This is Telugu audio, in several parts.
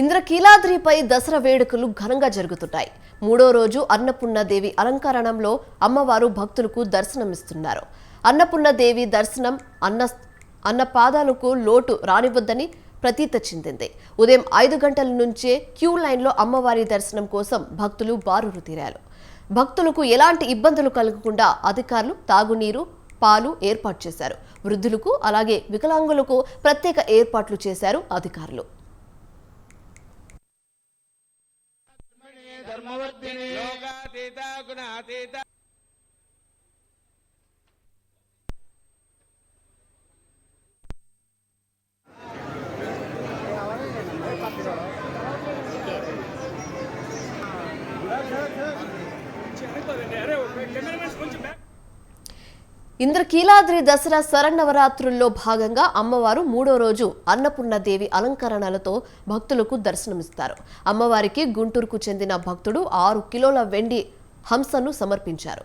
ఇంద్రకీలాద్రిపై దసరా వేడుకలు ఘనంగా జరుగుతున్నాయి. మూడో రోజు అన్నపూర్ణదేవి అలంకరణంలో అమ్మవారు భక్తులకు దర్శనమిస్తున్నారు. అన్నపూర్ణదేవి దర్శనం అన్న అన్న పాదాలకు లోటు రానివద్దని ప్రతీత చెందింది. ఉదయం ఐదు గంటల నుంచే క్యూ లైన్లో అమ్మవారి దర్శనం కోసం భక్తులు బారులు తీరారు. భక్తులకు ఎలాంటి ఇబ్బందులు కలగకుండా అధికారులు తాగునీరు పాలు ఏర్పాటు చేశారు. వృద్ధులకు అలాగే వికలాంగులకు ప్రత్యేక ఏర్పాట్లు చేశారు అధికారులు. धर्मवर्धिनी। योगातीत गुणातीत कैमरा मैन कुछ बैक ఇంద్రకీలాద్రి దసరా శరన్నవరాత్రుల్లో భాగంగా అమ్మవారు మూడో రోజు అన్నపూర్ణదేవి అలంకరణలతో భక్తులకు దర్శనమిస్తారు. అమ్మవారికి గుంటూరుకు చెందిన భక్తుడు ఆరు కిలోల వెండి హంసను సమర్పించారు.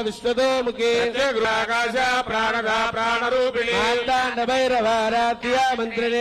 విశ్వతోముఖి ప్రాణద ప్రాణరూపిణి. భైరవారాధ్య మంత్రిణే.